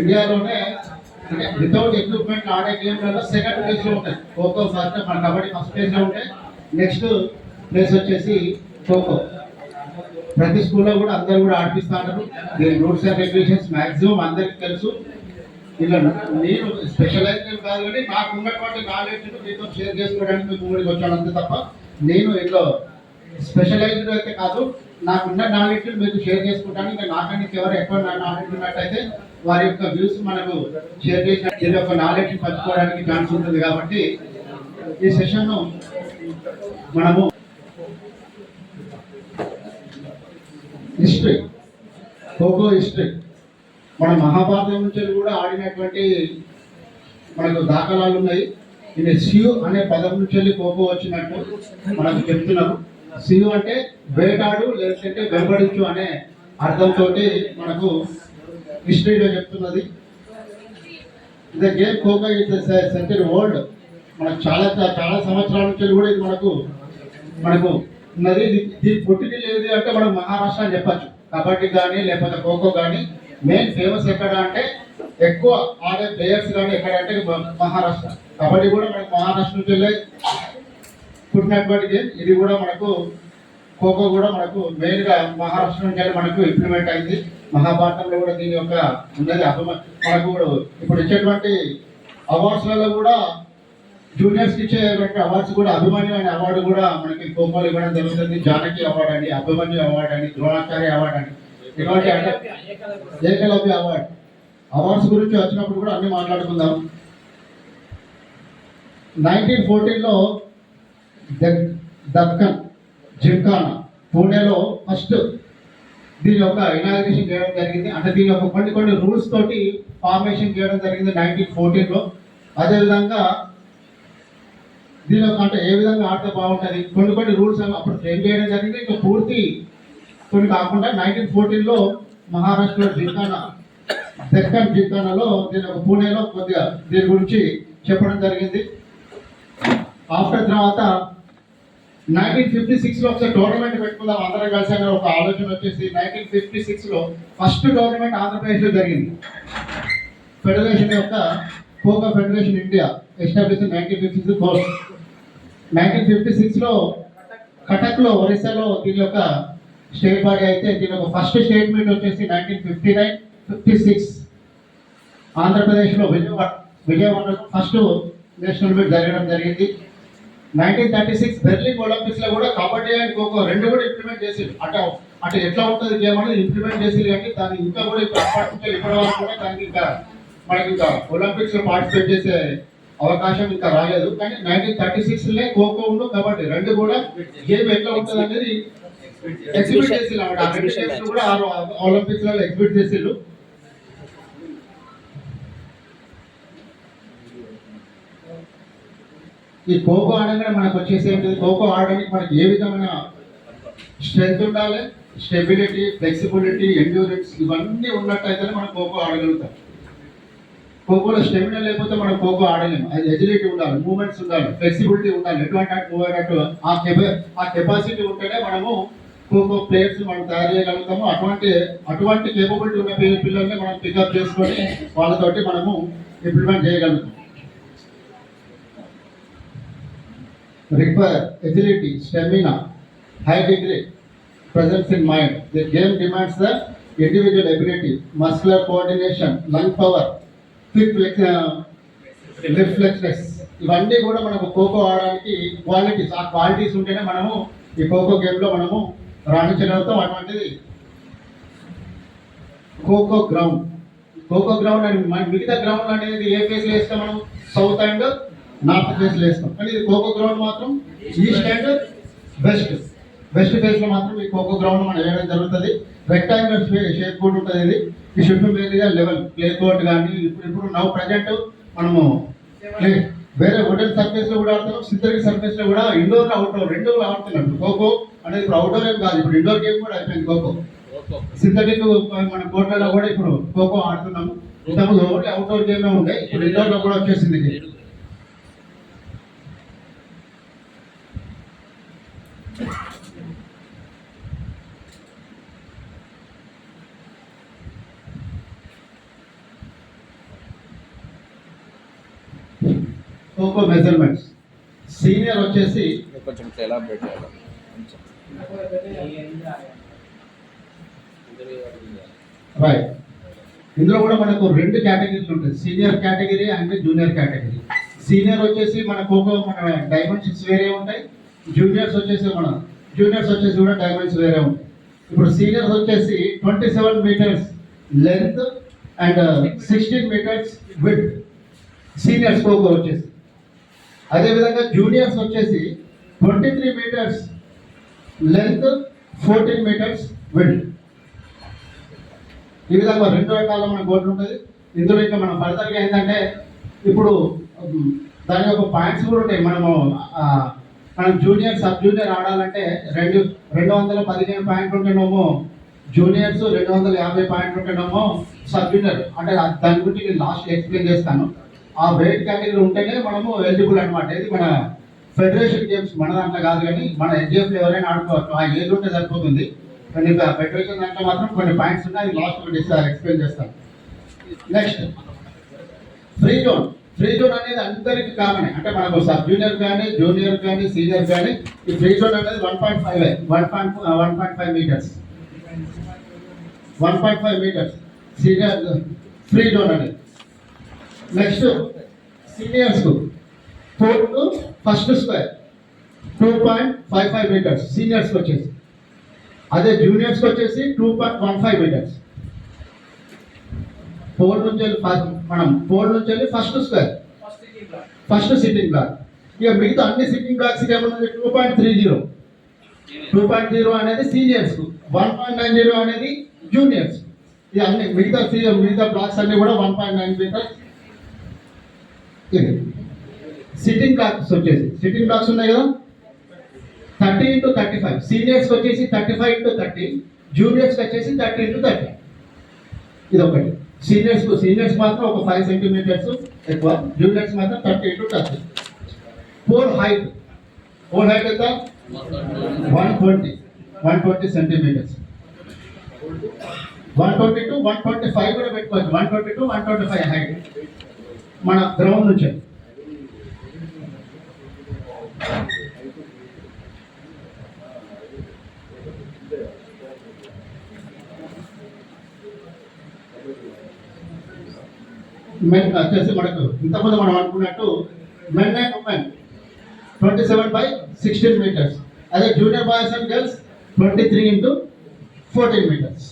ఇండియాలోనే అంటే without equipment ఆడే గేమ్లలో సెకండ్ ప్లేస్లో ఉంటాయి. ఖోఖో ఫస్ట్ మన కబడ్డీ ఫస్ట్ ప్లేస్లో ఉంటాయి నెక్స్ట్ ప్లేస్ వచ్చేసి ఖోఖో. ప్రతి స్కూల్లో కూడా అందరు కూడా ఆడిపిస్తా ఉంటారు. దీని రూల్స్ అండ్ రెగ్యులేషన్స్ మాక్సిమం అందరికి తెలుసు. ఇలా నేను స్పెషలైజ్ కాదు కానీ నాకు ఉన్నటువంటి నాలెడ్జ్ మీతో షేర్ చేసుకోవడానికి మీకు ఊరికి వచ్చాను అంతే తప్ప నేను ఇట్లా స్పెషలైజ్డ్ అయితే కాదు. నాకున్న నాలెడ్జ్ మీకు షేర్ చేసుకుంటాను. ఇంకా నాకంటే ఎవరు ఎక్కువ నాలెడ్జ్ ఉన్నట్టయితే వారి యొక్క వ్యూస్ మనకు షేర్ చేసిన దీని యొక్క నాలెడ్జ్ పంచుకోవడానికి ఛాన్స్ ఉంటుంది కాబట్టి ఈ సెషన్ మనము హిస్టరీ ఖోఖో హిస్టరీ మన మహాభారతం నుంచి కూడా ఆడినటువంటి మనకు దాఖలాలు ఉన్నాయి. ఇది సియు అనే పదం నుంచి వెళ్ళి ఖోఖో వచ్చినట్టు మనకు చెప్తున్నాము. సియు అంటే వేటాడు లేదంటే వెంబడించు అనే అర్థంతో మనకు హిస్టరీలో చెప్తున్నది. The game Kho Kho is century old మనకు చాలా చాలా సంవత్సరాల నుంచి కూడా ఇది మనకు మనకు ఉన్నది. దీని పుట్టిన లేదు అంటే మనం మహారాష్ట్ర అని చెప్పచ్చు. కబడ్డీ కానీ లేకపోతే ఖోఖో కానీ మెయిన్ ఫేమస్ ఎక్కడ అంటే ఎక్కువ ఆడే ప్లేయర్స్ కానీ ఎక్కడ అంటే మహారాష్ట్ర. కబడ్డీ కూడా మనకు మహారాష్ట్ర నుంచి వెళ్ళే పుట్టినటువంటి గేమ్. ఇది కూడా మనకు ఖోఖో కూడా మనకు మెయిన్గా మహారాష్ట్ర నుంచి మనకు ఇంప్లిమెంట్ అయింది. మహాభారతంలో కూడా దీని యొక్క ఉన్నది అభిమ మనకు కూడా ఇప్పుడు ఇచ్చేటువంటి అవార్డ్స్లలో కూడా జూనియర్స్కి ఇచ్చేటువంటి అవార్డ్స్ కూడా అభిమన్యు అనే అవార్డు కూడా మనకి కోపాలు ఇవ్వడం జరుగుతుంది. జానకి అవార్డు అని అభిమన్యు అవార్డు అని ద్రోణాచార్య అవార్డు అని ఇటువంటి అంటే ఏకలవ్య అవార్డు అవార్డ్స్ గురించి వచ్చినప్పుడు కూడా అన్ని మాట్లాడుకుందాం. నైన్టీన్ ఫోర్టీన్లో దక్కన్ జింకానా పూణేలో ఫస్ట్ దీని యొక్క ఇనాగ్రేషన్ చేయడం జరిగింది. అంటే దీని యొక్క కొన్ని కొన్ని రూల్స్ తోటి ఫార్మేషన్ చేయడం జరిగింది నైన్టీన్ ఫోర్టీన్లో అదేవిధంగా దీని యొక్క అంటే ఏ విధంగా ఆడితే బాగుంటుంది? కొన్ని కొన్ని రూల్స్ అప్పుడు ఫ్రేమ్ చేయడం జరిగింది. ఇంకా పూర్తి కొన్ని కాకుండా నైన్టీన్ ఫోర్టీన్లో మహారాష్ట్రలో జింకానా దక్కన్ జింకానాలో దీని ఒక పూణేలో కొద్దిగా దీని గురించి చెప్పడం జరిగింది. ఆఫ్టర్ తర్వాత నైన్టీన్ ఫిఫ్టీ సిక్స్లో ఒకసారి టోర్నమెంట్ పెట్టుకుందాం అందరం కలిసి అనే ఒక ఆలోచన వచ్చేసి నైన్టీన్ ఫిఫ్టీ సిక్స్లో ఫస్ట్ టోర్నమెంట్ ఆంధ్రప్రదేశ్లో జరిగింది. ఫెడరేషన్ యొక్క Kho Kho federation India establish nineteen fifty six course nineteen fifty సిక్స్లో కటక్లో ఒరిస్సాలో దీని యొక్క స్టేట్ బాడీ అయితే దీని యొక్క ఫస్ట్ స్టేట్ మీట్ వచ్చేసి nineteen fifty nine fifty six ఆంధ్రప్రదేశ్లో విజయవాడ విజయవాడలో ఫస్ట్ నేషనల్ మీట్ జరగడం జరిగింది. నైన్టీన్ థర్టీ సిక్స్ బెర్లిన్ ఒలింపిక్స్లో కూడా కబడ్డీ అండ్ ఖోఖో రెండు కూడా ఇంప్లిమెంట్ చేసి అటు అటు ఎట్లా ఉంటుంది గేమ్ అనేది ఇంప్లిమెంట్ చేసి కానీ దాన్ని ఇంకా కూడా ఇప్పుడు ఇప్పటి వరకు కూడా దానికి ఇంకా మనకి ఇంకా ఒలింపిక్స్లో పార్టిసిపేట్ చేసే అవకాశం ఇంకా రాలేదు. కానీ నైన్టీన్ థర్టీ సిక్స్ లే ఖోఖో ఉండు కబడ్డీ రెండు కూడా గేమ్ ఎట్లా ఉంటుంది అనేది ఎగ్జిబిట్ చేసి ఆ రెండు కూడా ఒలింపిక్స్లో ఎగ్జిబిట్ చేసిళ్ళు ఈ ఖోఖో ఆడగానే మనకు వచ్చేసి ఖోఖో ఆడడానికి మనకి ఏ విధమైన స్ట్రెంగ్త్ ఉండాలి? స్టెబిలిటీ ఫ్లెక్సిబిలిటీ ఎండ్యూరెన్స్ ఇవన్నీ ఉన్నట్టయితేనే మనం ఖోఖో ఆడగలుగుతాం. ఖోఖోలో స్టెమినా లేకపోతే మనం ఖోఖో ఆడలేము. అది ఎజిలిటీ ఉండాలి మూమెంట్స్ ఉండాలి ఫ్లెక్సిబిలిటీ ఉండాలి. ఎటువంటి మూవ్ అయినట్టు ఆ కెపా ఆ కెపాసిటీ ఉంటేనే మనము ఖోఖో ప్లేయర్స్ మనం తయారు చేయగలుగుతాము. అటువంటి అటువంటి కేపబిలిటీ ఉన్న పిల్ల- పిల్లల్ని మనం పికప్ చేసుకొని వాళ్ళతోటి మనము ఇంప్లిమెంట్ చేయగలుగుతాం. Require agility, stamina, high degree presence in mind. The game demands the individual ability, muscular coordination, lung power, quick flex, uh, reflexness. ఇవన్నీ కూడా మనకు ఖోఖో ఆడడానికి క్వాలిటీస్ ఆ క్వాలిటీస్ ఉంటేనే మనము ఈ ఖోఖో గేమ్లో మనము రాణించగలుగుతాం అటువంటిది ఖోఖో గ్రౌండ్ ఖోఖో గ్రౌండ్ అని మన మిగతా గ్రౌండ్ అనేది ఏ ఫేస్లో వేస్తాం మనం సౌత్ అండ్ నార్త్ ఫేస్లో వేస్తాం. కానీ ఇది ఖోఖో గ్రౌండ్ మాత్రం ఈస్ట్ అండ్ వెస్ట్ వెస్ట్ ఫేస్లో మాత్రం ఈ ఖోఖో గ్రౌండ్ మనం వేయడం జరుగుతుంది. రెక్టాంగులర్ షేప్ కూడా ఉంటుంది ఇది. ఈ షుడ్ వేరేగా లెవెల్ ప్లే కోర్ట్ కానీ ఇప్పుడు ఇప్పుడు నవ్ ప్రజెంట్ మనము వేరే వుడెన్ సర్ఫేస్లో కూడా ఆడతాం సింథటిక్ సర్ఫేస్లో కూడా ఇండోర్ అవుట్డోర్ రెండు ఆడుతున్నాం. ఖోఖో అనేది ఇప్పుడు అవుట్డోర్ ఏం కాదు. ఇప్పుడు ఇండోర్ గేమ్ కూడా అయిపోయింది ఖోఖో సింథటిక్ మన కోర్టులలో కూడా ఇప్పుడు ఖోఖో ఆడుతున్నాము ఇంతకుముందు ఓన్లీ అవుట్డోర్ గేమ్ ఉండే. ఇప్పుడు ఇండోర్లో కూడా వచ్చేసింది ఖోఖో మెజర్మెంట్స్ సీనియర్ వచ్చేసి కొంచెం ఎలాబరేట్ చేయాలి. రైట్ ఇందులో కూడా మనకు రెండు కేటగిరీలు ఉంటాయి. Senior category and junior category senior వచ్చేసి మన ఖోఖో మన డైమెన్షన్స్ వేరే ఉంటాయి. జూనియర్స్ వచ్చేసి మన జూనియర్స్ వచ్చేసి కూడా డైమెన్షన్స్ వేరే ఉంటాయి. ఇప్పుడు సీనియర్స్ వచ్చేసి twenty seven metres length and sixteen metres with seniors Kho Kho వచ్చేసి. అదేవిధంగా జూనియర్స్ వచ్చేసి twenty three metres length fourteen metres width ఈ విధంగా రెండు రకాల మన బోర్డు ఉంటుంది ఇందులో ఇంకా మనం ఫర్దర్గా ఏంటంటే ఇప్పుడు దాని యొక్క పాయింట్స్ కూడా ఉంటాయి. మనము మనం జూనియర్ సబ్ జూనియర్ ఆడాలంటే రెండు రెండు వందల పదిహేను పాయింట్లు ఉంటేనేమో జూనియర్స్ రెండు వందల యాభై పాయింట్లు ఉంటేనేమో సబ్ జూనియర్ అంటే దాని గురించి నేను లాస్ట్ ఎక్స్ప్లెయిన్ చేస్తాను. ఆ వెయిట్ కేటగిరీ ఉంటేనే మనము ఎలిజిబుల్ అనమాట ఇది మన ఫెడరేషన్ గేమ్స్ మన దాంట్లో కాదు కానీ మన ఎన్జిఎఫ్ ఎవరైనా ఆడుకోవచ్చు. ఆ ఏజ్ ఉంటే సరిపోతుంది. కానీ ఫెడరేషన్ దాంట్లో మాత్రం కొన్ని పాయింట్స్ ఉన్నాయి. లాస్ట్ ఒకటి ఎక్స్ప్లెయిన్ చేస్తాను next free zone free zone అనేది అందరికి కామన్ అంటే మనకు సబ్ జూనియర్ కానీ జూనియర్ కానీ సీనియర్ కానీ ఈ ఫ్రీ జోన్ అనేది one point five one point one point five metres one point five metres senior free zone అనేది. Next seniors fourth first square two point five five metres సీనియర్స్కి వచ్చేసి. అదే జూనియర్స్కి వచ్చేసి two point one five metres four నుంచి వెళ్ళి first మనం four నుంచి వెళ్ళి first square first sitting block ఇక మిగతా అన్ని సిట్టింగ్ బ్లాక్స్ ఏమన్నది two point three zero two point zero అనేది seniors one point nine zero అనేది జూనియర్స్ ఇది అన్ని మిగతా మిగతా బ్లాక్స్ అన్ని కూడా వన్ పాయింట్ నైన్ మీటర్ ఇది సిట్టింగ్ క్లాక్స్ వచ్చేసి. సిట్టింగ్ క్లాక్స్ ఉన్నాయి కదా? Thirty into thirty five. సీనియర్స్కి వచ్చేసి థర్టీ ఫైవ్ ఇంటూ థర్టీ. జూనియర్స్కి వచ్చేసి థర్టీ ఇంటూ థర్టీ. ఇది ఒకటి సీనియర్స్ సీనియర్స్ మాత్రం ఒక ఫైవ్ సెంటీమీటర్స్ ఎక్కువ. జూనియర్స్ మాత్రం thirty into thirty. Four height four height ఎంత? One twenty one twenty centimetres one twenty to one twenty five కూడా పెట్టుకోవచ్చు. One twenty to one twenty five height మన గ్రౌండ్ నుంచి. Men వచ్చేసి మనకు ఇంతకుముందు మనం అనుకున్నట్టు men and women twenty seven by sixteen metres అదే junior boys and girls twenty three into fourteen metres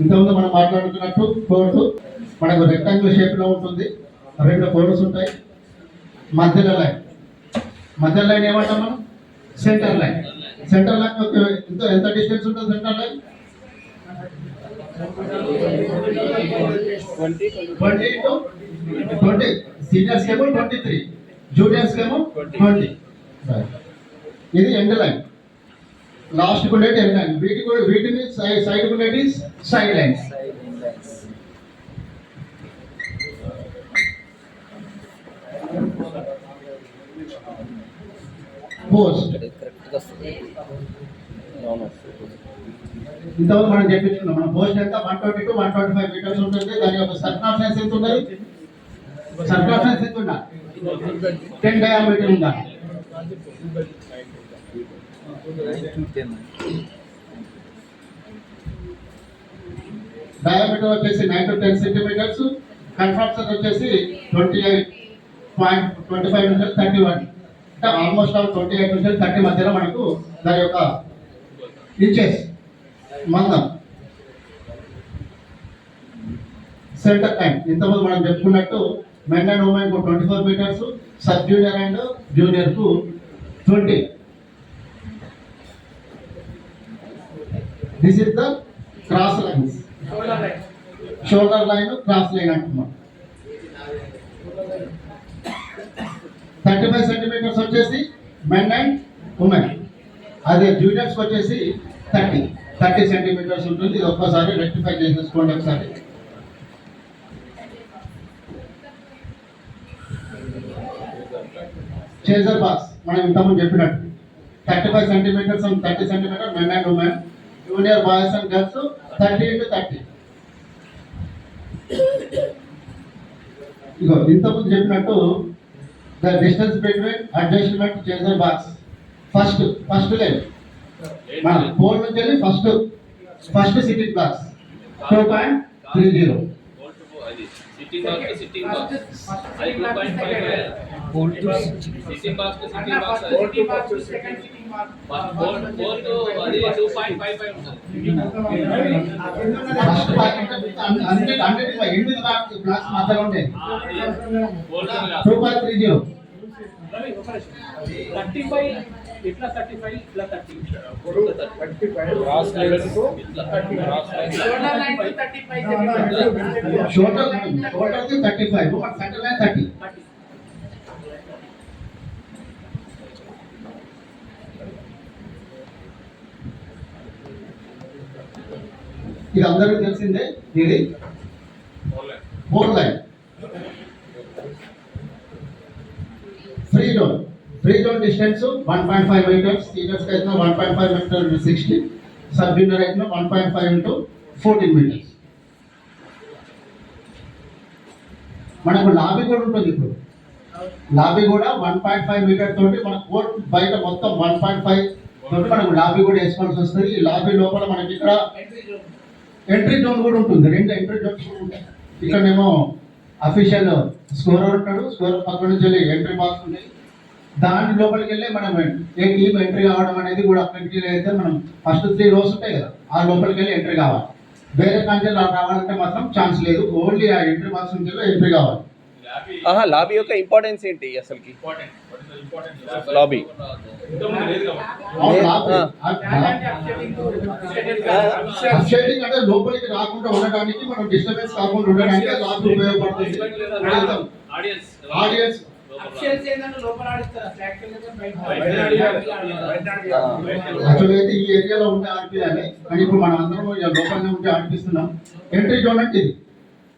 ఇంతకుముందు మనం మాట్లాడుతున్నట్టు కోర్టు మనకు రెక్టాంగిల్ షేప్లో ఉంటుంది. రెండు కోర్స్ ఉంటాయి. మధ్యలో లైన్ మధ్య లైన్ ఏమంటాం మనం? సెంటర్ లైన్ సెంటర్ లైన్ ఒక ఎంత ఎంత డిస్టెన్స్ ఉంటుంది centre line twenty into to twenty seniors ఏమో ట్వంటీ త్రీ జూనియర్స్ ఏమో ట్వంటీ ఇది end line last bullet end line. వీటి వీటిని side bullet is side line post. ఇంతవరకు మనం చెప్పించుకున్నాం మన పోస్ట్ ఎంత? One twenty to one twenty five metres ఉంటుంది. దాని యొక్క సర్కాఫరెన్స్ ఎంత ఉన్నది? సర్కాఫరెన్స్ ఎంత ఉందా? టెన్ డయామీటర్ ఉందా? డయామీటర్ వచ్చేసి నైన్ టు టెన్ సెంటీమీటర్స్ కన్ఫాక్షన్ వచ్చేసి twenty eight point twenty five నుంచి థర్టీ వన్ అంటే ఆల్మోస్ట్ ఆల్ ట్వంటీ ఎయిట్ నుంచి థర్టీ మధ్యలో మనకు దాని యొక్క ఇంచెస్ మందం. సెంటర్ టైం ఇంతకుముందు మనం చెప్పుకున్నట్టు men and ఉమెన్కు twenty four metres sub junior and జూనియర్కు twenty this is the cross lines shoulder line cross line అంటున్నాం. థర్టీ ఫైవ్ సెంటీమీటర్స్ వచ్చేసి మెన్ అండ్ ఉమెన్ అదే జూనియర్స్ వచ్చేసి థర్టీ థర్టీ సెంటీమీటర్స్ ఉంటుంది. ఇది ఒక్కసారి రెక్టిఫై చేసేసుకోండి ఒకసారి. చేజర్ బాక్స్ మనం ఇంతకుముందు చెప్పినట్టు. Thirty five centimetres and thirty centimetre men and women junior boys and girls thirty into thirty. ఇగో ఇంతకుముందు చెప్పినట్టు ద డిస్టెన్స్ బిట్వీన్ అడ్జస్ట్మెంట్ చేసే బాక్స్. ఫస్ట్ ఫస్ట్ లేదు. మన పోల్ నుంచి వెళ్ళి first first sitting box two point three zero sitting box sitting box two point three zero thirty five ఇట్లా thirty five ఇట్లా thirty cross lines ఇట్లా cross lines shoulder shoulder thirty five centre line thirty ఇది అందరికీ తెలిసిందే ఇది four line. Free zone free zone distance one point five metres సీనియర్స్కి అయితే one point five metre sixty sub junior అయితే one point five into fourteen metres మనకు lobby కూడా ఉంటుంది ఇప్పుడు. లాబీ కూడా వన్ పాయింట్ ఫైవ్ మీటర్ తోటి మన కోర్ట్ బయట మొత్తం వన్ పాయింట్ ఫైవ్ తోటి మనకు లాబీ కూడా వేసుకోవాల్సి వస్తుంది. ఈ లాబీ లోపల మనకి ఇక్కడ ఎంట్రీ జోన్ కూడా ఉంటుంది. రెండు ఎంట్రీ జోన్స్ కూడా ఉంటాయి. ఇక్కడనేమో అఫీషియల్ స్కోరర్ ఉంటాడు స్కోరర్ పక్క నుంచి వెళ్ళి ఎంట్రీ బాక్స్ ఉంది. దాని లోపలికి వెళ్ళి మనం ఏ టీమ్ ఎంట్రీ కావడం అనేది కూడా అక్కడికి అయితే మనం ఫస్ట్ త్రీ రోస్ ఉంటాయి కదా ఆ లోపలికి వెళ్ళి ఎంట్రీ కావాలి. వేరే కంట్రీలో రావాలంటే మాత్రం ఛాన్స్ లేదు. ఓన్లీ ఆ ఎంట్రీ బాక్స్ నుంచి వెళ్ళి ఎంట్రీ కావాలి. ఆహా లాబీ యొక్క ఇంపార్టెన్స్ ఏంటి అసలుకి? Important lobby. షేడింగ్ అంటే లోపలికి రాకుండా ఉండడానికి మనం డిస్టర్బెన్స్ కాకుండా ఉండడానికి లాభం ఉపయోగపడుతుంది. ఆడియన్స్ ఆడియన్స్ యాక్చువల్ అయితే ఈ ఏరియాలో ఉంటే ఆడిపియాలి కానీ ఇప్పుడు మనం అందరం ఇక లోపలనే ఉంటే ఆడిపిస్తున్నాం. ఎంట్రీ జోన్ అంటే ఇది.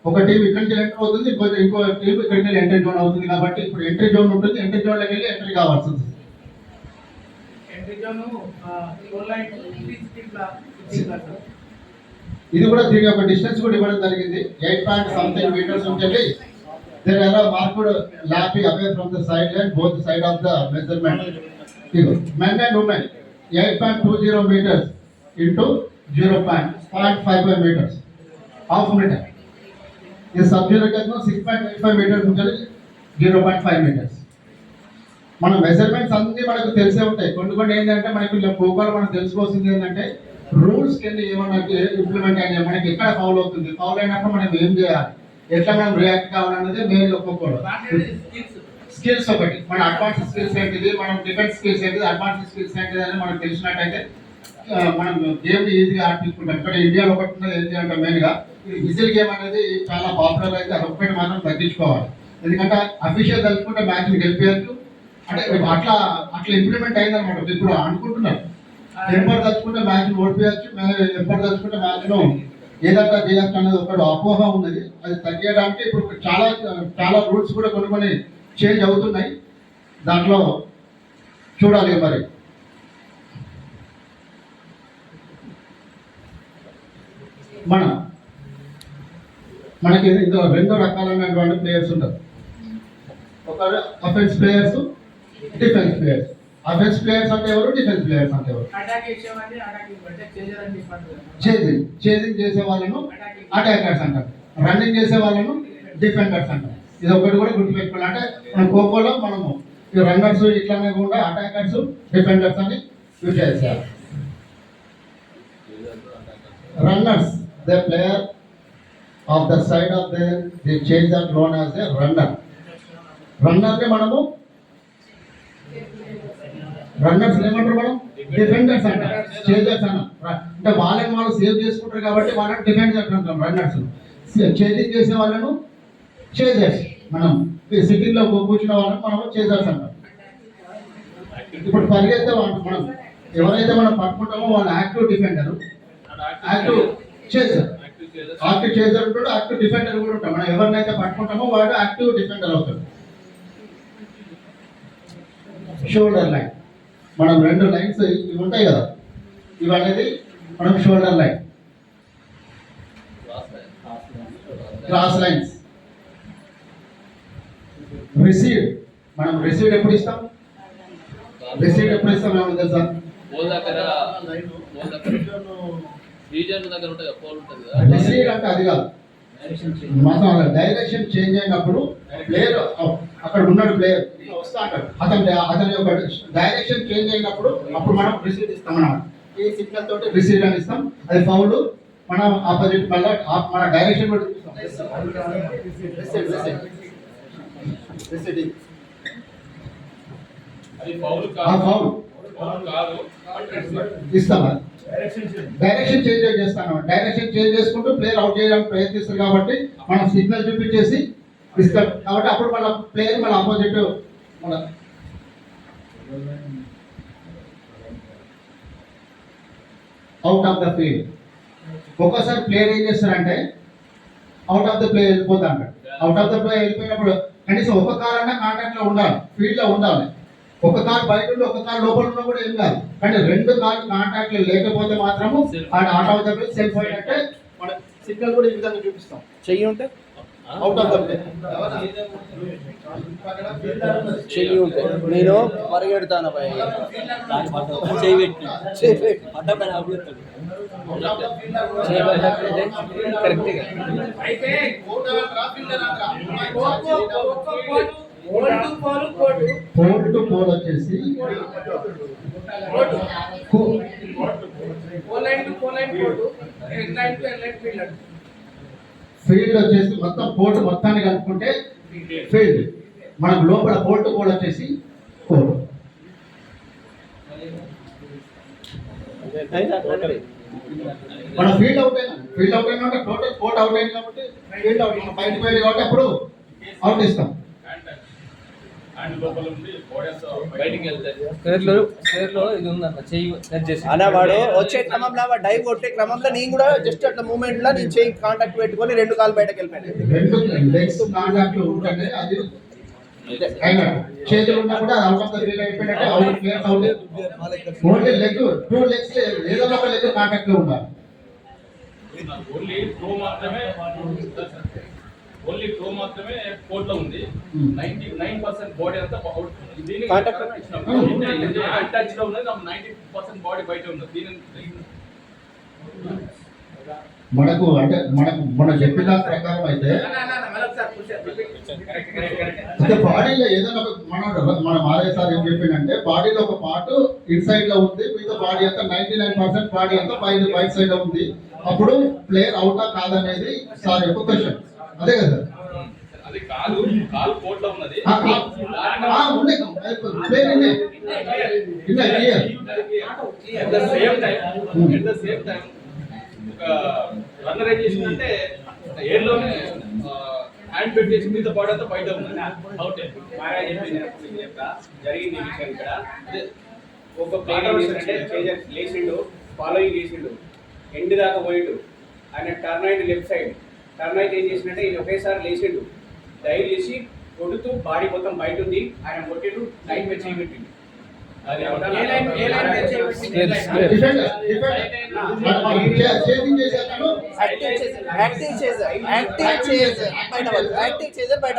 ఒక టీం ఇక్కడి నుంచి ఎంటర్ అవుతుంది ఇంకో ఇంకో టీం ఇక్కడికి వెళ్ళి ఎంట్రీ జోన్ అవుతుంది కాబట్టి ఇప్పుడు ఎంట్రీ జోన్ ఉంటుంది ఎంట్రీ జోన్లోకి వెళ్ళి ఎంట్రీ కావాల్సి వస్తుంది ఇది కూడా దీని యొక్క డిస్టెన్స్ కూడా ఇవ్వడం జరిగింది. ఎయిట్ పాయింట్ సంథింగ్ మీటర్స్ ఉంటుంది there are marked lobby away from the side line both side of the measurement ego men and women eight point two zero metres into zero point point five five metres half metre ఇది sub zero six point eight five metres ఉంటుంది zero point five metres మన మెజర్మెంట్స్ అన్ని మనకు తెలిసే ఉంటాయి. కొన్ని కొన్ని ఏంటంటే మనకి ప్రోగ్రామ్ మనం తెలుసుకోవాల్సింది ఏంటంటే రూల్స్ కింద ఏమన్నా ఇంప్లిమెంట్ అయినా మనకి ఎక్కడ ఫౌల్ అవుతుంది? ఫౌల్ అయినప్పుడు మనం ఏం చేయాలి? ఎట్లా మనం రియాక్ట్ కావాలన్నది మెయిన్ ఒక్కొక్కడు స్కిల్స్ ఒకటి. మన అడ్వాన్స్ స్కిల్స్ ఏంటిది? మనం డిఫెన్స్ స్కిల్స్ ఏంటిది? అడ్వాన్స్ స్కిల్స్ ఏంటిది అని మనకు తెలిసినట్టయితే మనం గేమ్ ఈజీగా ఆడిపించుకుంటాం ఇక్కడ ఇండియాలో ఒకటి ఉన్నది ఏంటి అంటే మెయిన్గా. ఈ విజిల్ గేమ్ అనేది చాలా పాపులర్ అయితే అదొక్కటి మాత్రం తగ్గించుకోవాలి. ఎందుకంటే అఫీషియల్ తలుచుకుంటే మ్యాచ్ గెలిపేయచ్చు అంటే అట్లా అట్లా ఇంప్లిమెంట్ అయిందనమాట. ఇప్పుడు అనుకుంటున్నారు. ఎంపర్ తలుచుకుంటే మ్యాచ్ ఓడిపోయచ్చు ఎంపర్ తలుచుకుంటే మ్యాచ్లో ను ఏదంటే చేయొచ్చు అనేది ఒకటి అపోహ ఉన్నది. అది తగ్గడానికి ఇప్పుడు చాలా చాలా రూల్స్ కూడా కొన్ని కొన్ని చేంజ్ అవుతున్నాయి. దాంట్లో చూడాలి మరి. మనం మనకి ఇందులో రెండు రకాలైనటువంటి ప్లేయర్స్ ఉంటారు. ఒక offence players defence players offence players అంటే ఎవరు? డిఫెన్స్ ప్లేయర్స్ అంటే ఎవరు? చేజింగ్ చేజింగ్ చేసే వాళ్ళను అటాకర్స్ అంటారు రన్నింగ్ చేసే వాళ్ళను డిఫెండర్స్ అంటారు. ఇది ఒకటి కూడా గుర్తుపెట్టుకోవాలి. అంటే మన ఖోఖోలో మనము ఈ రన్నర్స్ ఇట్లానే కూడా అటాకర్స్ డిఫెండర్స్ అని యూజ్ చేస్తారు. Runners the player of the side of the the change of lone as a runner రన్నర్ని మనము రన్నర్స్ ఏమంటారు మనం? డిఫెండర్స్ అంటారు చేజర్స్ అన్నాం. అంటే వాళ్ళని వాళ్ళు సేవ్ చేసుకుంటారు కాబట్టి వాళ్ళని డిఫెండర్స్ అంటాం రన్నర్స్ చేజింగ్ చేసే వాళ్ళను చేజర్స్ మనం సిటీలో కూర్చున్న వాళ్ళని మనం చేజర్స్ అంటాం. ఇప్పుడు పరిగెత్తే వాళ్ళు మనం ఎవరైతే మనం పట్టుకుంటామో వాళ్ళు active defender active chaser active chaser ఉంటాడు యాక్టివ్ డిఫెండర్ కూడా ఉంటాడు మనం ఎవరినైతే పట్టుకుంటామో వాడు యాక్టివ్ డిఫెండర్ అవుతాడు. షోల్డర్ లైన్ మనం రెండు లైన్స్ ఇవి ఉంటాయి కదా. ఇవి అనేది మనం shoulder line cross lines receive మనం రిసీవ్ ఎప్పుడు ఇస్తాం? రిసీవ్ ఎప్పుడు ఇస్తాం ఏమో తెలుసా? దగ్గర పోల్ ఉంటుంది కదా. అంటే అది కాదు. మనం డైరెక్షన్ చేంజ్ అయినప్పుడు ప్లేయర్ అక్కడ ఉన్నాడు ప్లేయర్ అతని అతని యొక్క డైరెక్షన్ చేంజ్ అయినప్పుడు అప్పుడు మనం రిసీవ్ ఇస్తాం అన్నమాట ఈ సిగ్నల్ తోటి రిసీవ్ అని ఇస్తాం. అది ఫౌల్ మనం ఆపోజిట్ మళ్ళీ మన డైరెక్షన్ కూడా చూపిస్తాం. అది ఫౌల్ ఆ ఫౌల్ ఫౌల్ కాదు. ఇస్తాం. డైరెక్షన్ చేంజ్ చేస్తాను. డైరెక్షన్ చేంజ్ చేసుకుంటూ ప్లేయర్ అవుట్ చేయడానికి ప్రయత్నిస్తారు కాబట్టి మనం సిగ్నల్ చూపించేసి ఇస్తాం. కాబట్టి అప్పుడు మన ప్లేయర్ మన ఆపోజిట్ మన అవుట్ ఆఫ్ ద ఫీల్డ్ ఒక్కోసారి ప్లేయర్ ఏం చేస్తారంటే అవుట్ ఆఫ్ ద ప్లే వెళ్ళిపోతా అంటాడు అవుట్ ఆఫ్ ద ప్లే వెళ్ళిపోయినప్పుడు కనీసం ఒక కార్ కాంటాక్ట్లో కాంటాక్ట్లో ఉండాలి. ఫీల్డ్లో ఉండాలి. ఒక కార్ బయట ఉండి ఒక కార్ లోపల ఉన్నా కూడా ఏం కాదు. కానీ రెండు కార్లు కాంటాక్ట్లో లేకపోతే మాత్రము ఆడ out of the play self అంటే మన సిగ్నల్ కూడా ఈ విధంగా చూపిస్తాం. చెయ్యి ఉంటే? అవుట్ ఆఫ్ ద ప్లే చెయ్యి ఉంటే. నేను పరిగెడతాను భయ్. కరెక్ట్గా అయితే పోల్ టు పోల్ టు వచ్చేసి ఫీల్డ్ వచ్చేసి మొత్తం కోర్టు మొత్తాన్ని కలుపుకుంటే ఫీల్డ్ మనకు లోపల పోల్ టు వచ్చేసి కోడ్ మన ఫీల్డ్ అవుట్ అయినా ఫీల్డ్ అవుట్ అయినా అంటే టోటల్ కోర్ట్ అవుట్ అయింది కాబట్టి ఫీల్డ్ అవుట్ బయటకు పోయింది కాబట్టి అప్పుడు అవుట్ ఇస్తాం బయటికి వెళ్తే స్క్వేర్లో స్క్వేర్లో ఇది ఉందన్న చెయ్యి సెట్ చేసి వాడు వచ్చే క్రమంలో వాడు డైవ్ కొట్టే క్రమంలో నేను కూడా జస్ట్ అట్లా మూమెంట్లో నేను చెయ్యి కాంటాక్ట్ పెట్టుకొని రెండు కాలు బయటకు వెళ్ళిపోయాను. రెండు లెగ్స్ కాంటాక్ట్ ఉంటే అది అయినా చేతులు ఉన్నా కూడా అవుట్ ఆఫ్ ద ఫీల్డ్ అయిపోయినట్టే out players out only leg two legs ఏదో ఒక లెగ్ కాంటాక్ట్లో ఉండాలి. ఓన్లీ ప్రో మాత్రమే ఓన్లీ ప్రో మాత్రమే కోర్ట్లో ఉంది. Hmm. Ninety nine percent body అంతా అవుట్ దీని Contact. టచ్లో ఉన్నది నైన్టీ పర్సెంట్ బాడీ బయట ఉన్నది. దీని మనకు అంటే మనకు మన చెప్పిన దాని ప్రకారం అయితే అంటే బాడీలో ఏదైనా ఒక మన మన మారే సార్ ఏం చెప్పిందంటే బాడీలో ఒక పార్ట్ ఇన్సైడ్లో ఉంది మిగతా బాడీ అంతా నైన్టీ నైన్ పర్సెంట్ బాడీ అంతా బయట బయట సైడ్లో ఉంది. అప్పుడు ప్లేయర్ అవుటా కాదనేది సార్ యొక్క క్వశ్చన్ అదే కదా. అది కాలు కాలు ఉన్నది. Same time. At the same time. ఒక రన్నర్ ఏం చేసిందంటే ఎయిర్లోనే హ్యాండ్ పెట్టేసి మీద బాడీ అంతా బయట ఉన్నది అవుట్ జరిగింది విషయం ఇక్కడ. ఒక ప్లేయర్ చేసిండే లేచిండు. ఫాలోయింగ్ చేసిండు ఎండ్ దాకా పోయిండు. ఆయన టర్న్ అయింది లెఫ్ట్ సైడ్ అయితే ఏం చేసిందంటే ఇది ఒకేసారి లేచిండు. డైవ్ చేసి కొడుతూ బాడీ మొత్తం బయట ఉంది ఆయన కొట్టిండు లైన్ మీద చేయబెట్టిండు అది ఏ లైన్ ఏ లైన్ మీద చేయబెట్టింది? బయట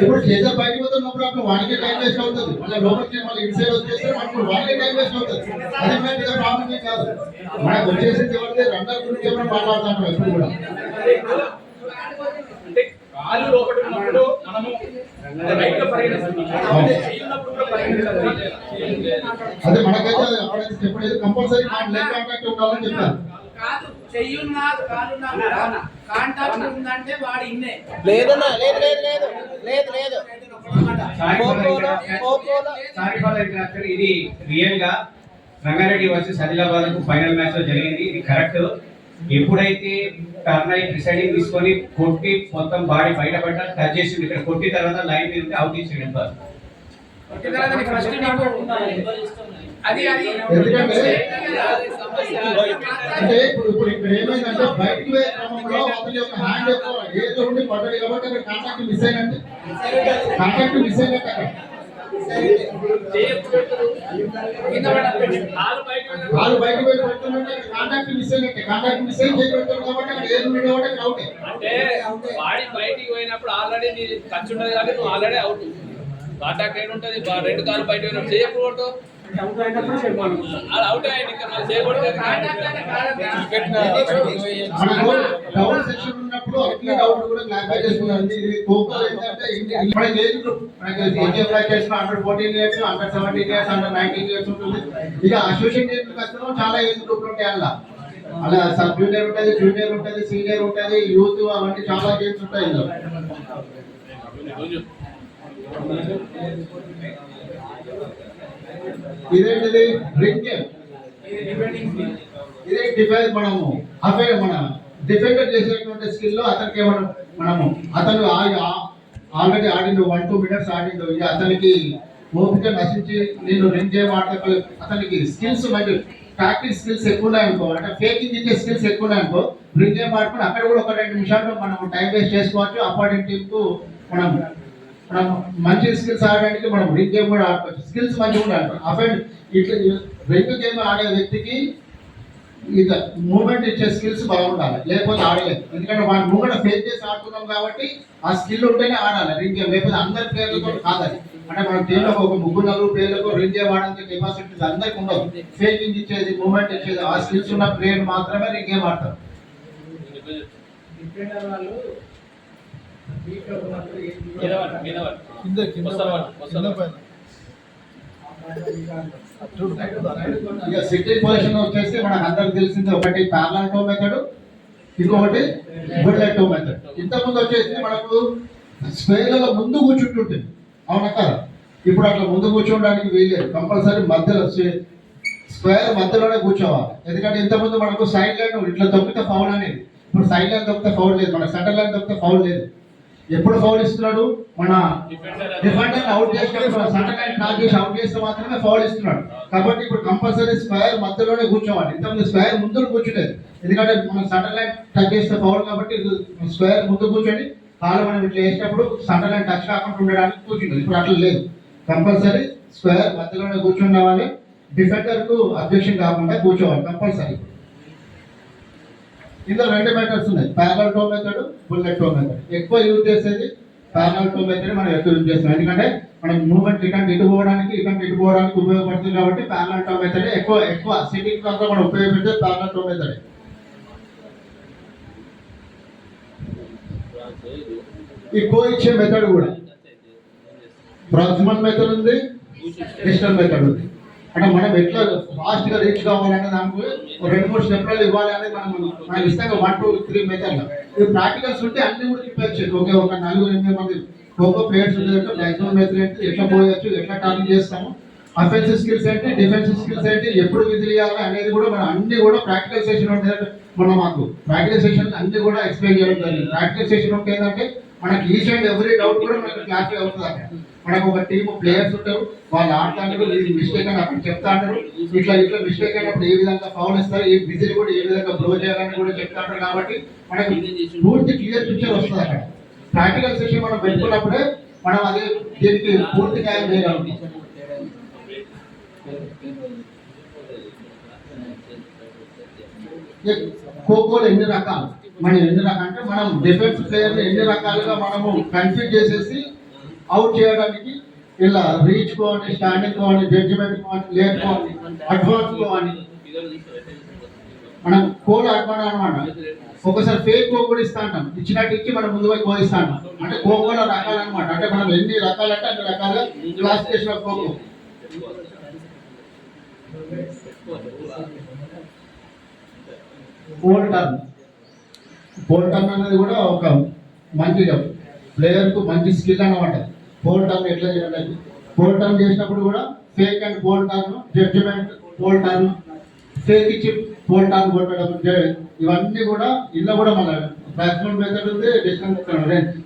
ఇప్పుడు చేసే బయటకు పోతే నో ప్రాబ్లం వాడికి టైం వేస్ట్ అవుతుంది. మళ్ళీ లోపలికి మళ్ళీ ఇన్సైడ్ వచ్చేస్తే మనకు వాడికి టైం వేస్ట్ అవుతుంది. అది మీద ప్రాబ్లం ఏం కాదు. మనకు వచ్చేసింది ఎవరిదే? రన్నర్ గురించి ఏమైనా మాట్లాడుతాం ఎప్పుడు కూడా. కాలు లోపల ఉన్నప్పుడు మనము రైట్లో అదే మనకైతే అప్పుడైతే కంపల్సరీ లెగ్ కాంటాక్ట్ ఉండాలని చెప్పారు. కాదు చెయ్యున్నా కాలున్నా కూడా కాంటాక్ట్ ఉందంటే వాడు ఇన్నే. లేదన్నా లేదు లేదు లేదు లేదు లేదు. ఇది రియల్గా రంగారెడ్డి వర్సెస్ ఆదిలాబాద్ ఫైనల్ మ్యాచ్లో జరిగింది. ఇది కరెక్ట్. ఎప్పుడైతే టర్న్ అయి డిసైడింగ్ తీసుకొని కొట్టి మొత్తం బాడీ బయటపడ్డా టచ్ చేసింది ఇక్కడ. కొట్టిన తర్వాత లైన్ మీద ఉంటే అవుట్ ఫస్ట్ అంటే ఇప్పుడు ఇప్పుడు ఇక్కడ ఏమైందంటే బయటికి పోయే క్రమంలో అతని యొక్క హ్యాండ్ యొక్క ఏదో ఉండి పడ్డాడు కాబట్టి అక్కడ కాంటాక్ట్ మిస్ అయినట్టు. కాంటాక్ట్ మిస్ అయినట్టు అక్కడ. బయట పోయి కాంటాక్ట్ మిస్ అయినట్టే. కాంటాక్ట్ మిస్ అయి కాబట్టి అక్కడ ఏది ఉన్నాడు కాబట్టి అక్కడ అవుటే అంటే బాడీ బయటికి పోయినప్పుడు ఆల్రెడీ నీ ఖర్చు ఉంటుంది కాబట్టి నువ్వు ఆల్రెడీ అవుట్ కాంటాక్ట్ అయిన ఉంటుంది? రెండు కాలు బయట పోయినప్పుడు అవుట్ అయ్యింది ఇంకా చేయకూడదు డౌన్ సెక్షన్ ఉన్నప్పుడు అన్ని డౌట్ కూడా క్లారిఫై చేసుకున్నాం ఇది కోకో ఏంటంటే ఇది- ఏజ్ గ్రూప్ మనకి years under seventeen years under nineteen years ఉంటుంది ఇక అసోసియేషన్ ఏజ్ చాలా ఏజ్ గ్రూప్ ఉంటాయి అలా అలా సబ్ జూనియర్ ఉంటుంది జూనియర్ ఉంటుంది సీనియర్ ఉంటుంది యూత్ అవన్నీ చాలా గేమ్స్ ఉంటాయి ఇందులో. ఇదేంటిది? డ్రింక్ ఇదే డిఫైర్ మనము. అఫే మన డిఫెండర్ చేసేటువంటి స్కిల్లో అతనికి మనం మనము. అతను ఆల్రెడీ ఆడిండు వన్ టూ మినిట్స్ ఆడిండు. ఇక అతనికి ఓపిక నశించి నేను రింగ్ గేమ్ అతనికి స్కిల్స్ మరియు ప్రాక్టీస్ స్కిల్స్ ఎక్కువ ఉన్నాయనుకో అంటే ఫేకింగ్ ఇచ్చే స్కిల్స్ ఎక్కువ ఉన్నాయనుకో రింగ్ గేమ్ అక్కడ కూడా ఒక రెండు నిమిషాలు మనం టైం వేస్ట్ చేసుకోవచ్చు. అపార్డింగ్ టీమ్కు మనం మనం మంచి స్కిల్స్ ఆడడానికి మనం రింగ్ గేమ్ కూడా ఆడుకోవచ్చు. స్కిల్స్ మంచిగా ఉండాలి. అఫెండ్ ఇట్లా రింగ్ గేమ్ ఆడే వ్యక్తికి ఇక మూమెంట్ ఇచ్చే స్కిల్స్ బాగుండాలి లేకపోతే ఆడలేదు. ఎందుకంటే మన మూమెంట్ ఫేస్ చేసి ఆడుతున్నాం కాబట్టి ఆ స్కిల్ ఉంటేనే ఆడాలి. రింగ్ గేమ్ లేకపోతే అందరి పేర్లతో కాదని అంటే మన టీంలో ఒక ముగ్గురు నలుగురు పేర్లకు రింగ్ గేమ్ ఆడడానికి కెపాసిటీ అందరికి ఉండదు. ఫేకింగ్ ఇచ్చేది మూమెంట్ ఇచ్చేది ఆ స్కిల్స్ ఉన్న ప్లేయర్ మాత్రమే రింగ్ గేమ్ ఆడతారు. వాళ్ళు ఇక సిట్టింగ్ పొజిషన్ వచ్చేసి మనకు అందరికి తెలిసింది ఒకటి ప్యారలల్ టో మెథడ్ ఇంకొకటి బుల్లెట్ టో మెథడ్ ఇంతకుముందు వచ్చేసి మనకు స్క్వేర్లలో ముందు కూర్చుంటుంటుంది అవునా కదా? ఇప్పుడు అట్లా ముందు కూర్చోవడానికి వీలేదు కంపల్సరీ మధ్యలో స్క్వేర్ మధ్యలోనే కూర్చోవాలి. ఎందుకంటే ఇంతకుముందు మనకు సైడ్ లైన్ ఇట్లా తొక్కితే ఫౌల్ అనేది. ఇప్పుడు సైడ్ లైన్ తొక్కితే ఫౌల్ లేదు. మన సెంటర్ లైన్ తొక్కితే ఫౌల్ లేదు. ఎప్పుడు ఫౌల్ ఇస్తున్నాడు? మన డిఫెండర్ అవుట్ చేసినప్పుడు లైన్ క్రాస్ చేసి అవుట్ చేస్తే మాత్రమే ఫౌల్ ఇస్తున్నాడు. కాబట్టి ఇప్పుడు కంపల్సరీ స్క్వేర్ మధ్యలోనే కూర్చోవాలి. ఇంతకుముందు స్క్వేర్ ముందు కూర్చోలేదు ఎందుకంటే మనం సెంటర్ లైన్ టచ్ చేస్తే ఫౌల్ కాబట్టి స్క్వేర్ ముందు కూర్చొని కాలు మనం ఇట్లా వేసినప్పుడు సెంటర్ లైన్ టచ్ కాకుండా ఉండడానికి కూర్చుంటుంది. ఇప్పుడు అట్లా లేదు. కంపల్సరీ స్క్వేర్ మధ్యలోనే కూర్చుని రావాలి డిఫెండర్కు అబ్జెక్షన్ కాకుండా కూర్చోవాలి. కంపల్సరీ. ఇందులో రెండు మెథడ్స్ ఉన్నాయి. Parallel toe method bullet toe method ఎక్కువ యూజ్ చేసేది ప్యారల్ టో మెథడ్ మనం ఎక్కువ యూజ్ చేస్తాం ఎందుకంటే మనం మూమెంట్ ఇటు ఇటు పోవడానికి ఇటు ఇటు పోవడానికి ఉపయోగపడుతుంది కాబట్టి ప్యారల్ టో మెథడ్ ఎక్కువ ఎక్కువ సిట్టింగ్ అంతా మనం ఉపయోగించేది ప్యారల్ టో మెథడ్ ఈ కో ఇచ్చే మెథడ్ కూడా. ప్రాక్సిమల్ మెథడ్ ఉంది డిజిటల్ మెథడ్ ఉంది. అంటే మనం ఎట్లా ఫాస్ట్గా రీచ్ కావాలంటే దానికి ఒక రెండు మూడు స్టెప్లు ఇవ్వాలి అనేది మనం మనకి ఇస్తాం వన్ టూ త్రీ మెథడ్ ఇది ప్రాక్టికల్స్ ఉంటే అన్ని కూడా చెప్పచ్చు. ఓకే ఒక నలుగురు ఎనిమిది మంది ఒక్కొక్క ప్లేయర్స్ ఉండేటట్టు మ్యాక్సిమం మెథడ్ ఏంటి ఎట్లా పోయొచ్చు ఎట్లా టార్గెట్ చేస్తాము అఫెన్సివ్ స్కిల్స్ ఏంటి డిఫెన్సివ్ స్కిల్స్ ఏంటి ఎప్పుడు విదిలియాలి అనేది కూడా మనం అన్ని కూడా ప్రాక్టికల్ సెషన్ ఉండేటట్టు మనం మాకు ప్రాక్టికల్ సెషన్ అన్ని కూడా ఎక్స్ప్లెయిన్ చేయడం జరిగింది. ప్రాక్టికల్ సెషన్ ఉంటే ఏంటంటే మనకి ఈచ్ అండ్ ఎవ్రీ డౌట్ కూడా మనకి క్లారిఫై అవుతుంది. అక్కడ మనకు ఒక టీమ్ ప్లేయర్స్ ఉంటారు వాళ్ళు ఆడటానికి ఇది మిస్టేక్ అని అక్కడ చెప్తా ఉంటారు ఇట్లా ఇట్లా మిస్టేక్ అయినప్పుడు ఏ విధంగా ఫౌల్ ఇస్తారు ఏ విజిల్ కూడా ఏ విధంగా బ్లో చేయాలని కూడా చెప్తా ఉంటారు కాబట్టి మనకి పూర్తి క్లియర్ పిక్చర్ వస్తుంది అక్కడ. ప్రాక్టికల్ సెషన్ మనం పెట్టుకున్నప్పుడే మనం అది దీనికి పూర్తి న్యాయం చేయగలుగుతాం ఖోఖోలు ఎన్ని రకాలు? మనం ఎన్ని రకాలు? అంటే మనం డిఫెన్స్ ప్లేయర్ ఎన్ని రకాలుగా మనము కన్ఫ్యూజ్ చేసేసి అవుట్ చేయడానికి ఇలా రీచ్ కోని స్టాండింగ్ కోని జడ్జిమెంట్ కోని లేట్ కోని అడ్వాన్స్ కోని మనం కోడ్ అడ్వాన్స్ అనమాట ఒకసారి ఫేక్ కో కూడా ఇస్తా అంటాం. ఇచ్చినట్టు ఇచ్చి మనం ముందు పోయి కోదిస్తా అంటాం. అంటే కోకోలో రకాలు అనమాట అంటే మనం ఎన్ని రకాలంటే అన్ని రకాలుగా classification of kho kho pole turn pole turn అనేది కూడా ఒక మంచి ప్లేయర్కు మంచి స్కిల్ అన్నమాట. పోల్ టర్న్ ఎట్లా చేయాలి? పోల్ టర్న్ చేసినప్పుడు కూడా fake and pole turn judgement pole turn fake ఇచ్చి పోల్ టర్న్ కొట్టడం ఇవన్నీ కూడా ఇలా కూడా మన బ్యాక్బోన్ మెథడ్ ఉంది డిస్టెన్స్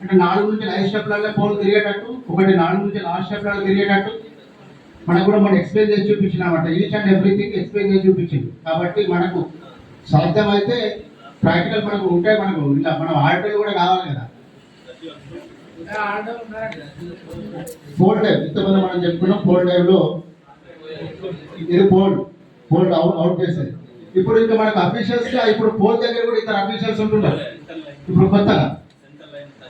అంటే నాలుగు నుంచి ఐదు స్టెప్లలో పోల్ తిరిగేటట్టు ఒకటి నాలుగు నుంచి లాస్ట్ స్టెప్లలో తిరిగేటట్టు మనకు కూడా మనం ఎక్స్ప్లెయిన్ చేసి చూపించిన అనమాట ఈచ్ అండ్ ఎవ్రీథింగ్ ఎక్స్ప్లెయిన్ చేసి చూపించింది. కాబట్టి మనకు సాధ్యమైతే ప్రాక్టికల్ మనకు ఉంటే మనకు ఇలా మనం ఆర్డర్ కూడా కావాలి కదా. ఫోల్డ్ టైప్ ఇంతకుముందు మనం చెప్పుకున్నాం ఫోల్డ్ టైంలో ఇది ఫోల్డ్ ఫోల్డ్ అవుట్ అవుట్ చేసేది ఇప్పుడు ఇంకా మనకు అఫీషియల్స్గా ఇప్పుడు పోల్ దగ్గర కూడా ఇతర అఫీషియల్స్ ఉంటున్నారు. ఇప్పుడు కొత్తగా.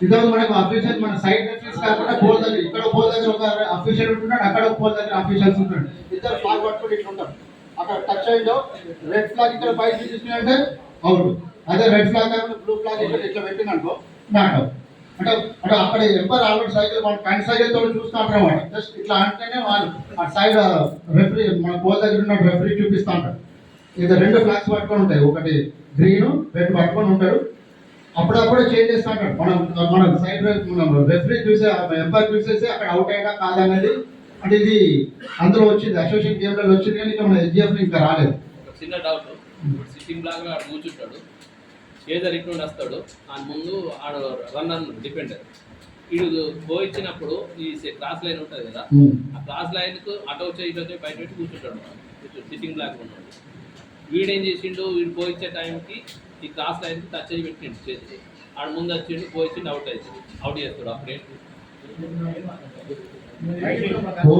ఇంతకుముందు మనకు అఫీషియల్ మన సైడ్ రెఫరెన్స్ కాకుండా పోల్ దగ్గర ఇక్కడ పోల్ దగ్గర ఒక అఫీషియల్ ఉంటున్నాడు అక్కడ ఒక పోల్ దగ్గర అఫీషియల్స్ ఉంటున్నాడు. ఇద్దరు ఫ్లాగ్ పట్టుకుని ఇట్లా ఉంటారు. అక్కడ టచ్ అయిందో రెడ్ ఫ్లాగ్ ఇక్కడ పైకి తీసుకున్నాడంటే అవుట్ అదే రెడ్ ఫ్లాగ్ బ్లూ ఫ్లాగ్ ఇక్కడ ఇట్లా పెట్టిందనుకో నాట్ అవుట్ అంటే అంటే అక్కడ ఎంపర్ ఆల్రెడీ సైకిల్ మన ప్యాంట్ సైకిల్తో చూస్తూ ఉంటారు అన్నమాట జస్ట్ ఇట్లా అంటేనే వాళ్ళు ఆ సైడ్ రెఫరీ మన పోల్ దగ్గర ఉన్న రెఫరీ చూపిస్తూ ఉంటారు. ఇది రెండు ఫ్లాగ్స్ పట్టుకొని ఉంటాయి. ఒకటి గ్రీన్ రెడ్ పట్టుకొని ఉంటాడు అప్పుడప్పుడే చేంజ్ చేస్తూ ఉంటాడు మనం మన సైడ్ మనం రెఫరీ చూసే ఎంపైర్ చూసేసి అక్కడ అవుట్ అయ్యాక కాదనేది అంటే ఇది అందులో వచ్చింది అసోసియేషన్ గేమ్లో వచ్చింది కానీ ఇంకా మన ఎస్జిఎఫ్ ఇంకా రాలేదు. చిన్న డౌట్ సిట్టింగ్ బ్లాక్లో ఆడు కూర్చుంటాడు. ఏదో ఇటు నుండి వస్తాడు ఆ ముందు ఆడు రన్ అన్ డిపెండర్ వీడు గో ఇచ్చినప్పుడు ఈ క్రాస్ లైన్ ఉంటుంది కదా ఆ క్రాస్ లైన్కు అటు వచ్చే ఇటు వచ్చే బయట పెట్టి కూర్చుంటాడు సిట్టింగ్ బ్లాక్ ఉన్నాడు. వీడు ఏం చేసిండు వీడు పోయించే టైంకి ఈ క్రాస్ లైన్కి టచ్ అయ్యి పెట్టిండు చేతి. ఆడు ముందు వచ్చిండు పోయించిండు అవుట్ అవుతుంది అవుట్ చేస్తాడు అప్పుడేంటి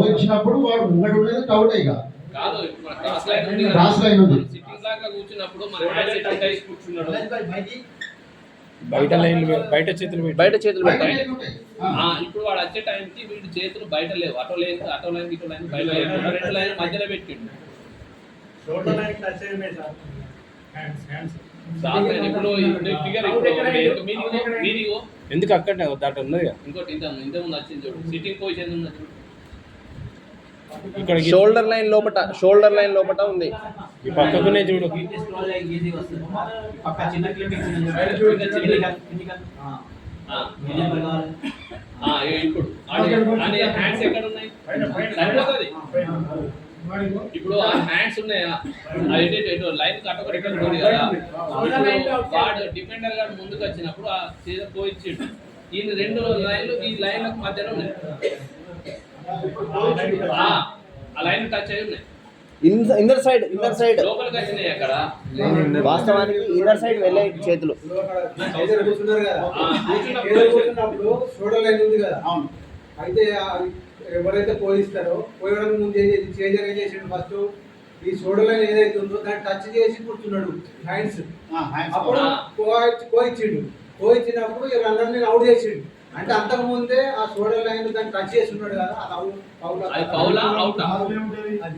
వచ్చినప్పుడు వాడు ముంగడు ఉండేది అవుట్ ఇక. కాదు క్రాస్ లైన్ ఉంది. ఉంది. బ్లాక్లో కూర్చున్నప్పుడు బయట లైన్ బయట చేతులు బయట చేతులు. ఆ, ఇప్పుడు వాడు వచ్చే టైంకి వీడి చేతులు బయట లేవు. అటో లైన్ అటో లైన్ ఇటో లైన్ బయట రెండు లైన్ మధ్యలో పెట్టిండు. ఎందుకు అక్కడ ఉన్నది కదా ఇంకోటి ఇంత ఇంత ముందు వచ్చింది చూడు. సిట్టింగ్ పొజిషన్ ఉన్నది చూడు. ఇక్కడ షోల్డర్ లైన్ లోపట షోల్డర్ లైన్ లోపట ఉంది. ఈ పక్కకునే చూడు. పక్క చిన్న క్లిప్ ఆ. ఆ, ఏ- ఇప్పుడు ఆ హ్యాండ్స్ ఉన్నాయా ఎటు లైన్ ఇక్కడ ఉంది కదా వాడు డిఫెండర్ గారు ముందుకు వచ్చినప్పుడు ఆ చీర పోయించిండు ఈ రెండు లైన్లు ఈ లైన్లకు మధ్యలో ఉన్నాయి. ఆ, లైన్ టచ్ అయి ఉన్నాయి. Inner side inner side. వాస్తవానికి ఇన్నర్ సైడ్ వెళ్ళే చేతులు. అయితే ఎవరైతే పోయిస్తారో పోయడానికి ముందు ఏం చేసి చేంజర్ ఏం చేసిండు ఫస్ట్ ఈ షోల్డర్ లైన్ ఏదైతే ఉందో దాన్ని టచ్ చేసి కూర్చున్నాడు. హ్యాండ్స్ అప్పుడు ఆ. కో- కోయిచ్చిండు కోయిచ్చినప్పుడు ఈ రన్నర్ని అవుట్ చేసిండు. అంటే అంతకు ముందే ఆ షోల్డర్ లైన్ దాన్ని టచ్ చేసి ఉన్నాడు కదా అవుటా అది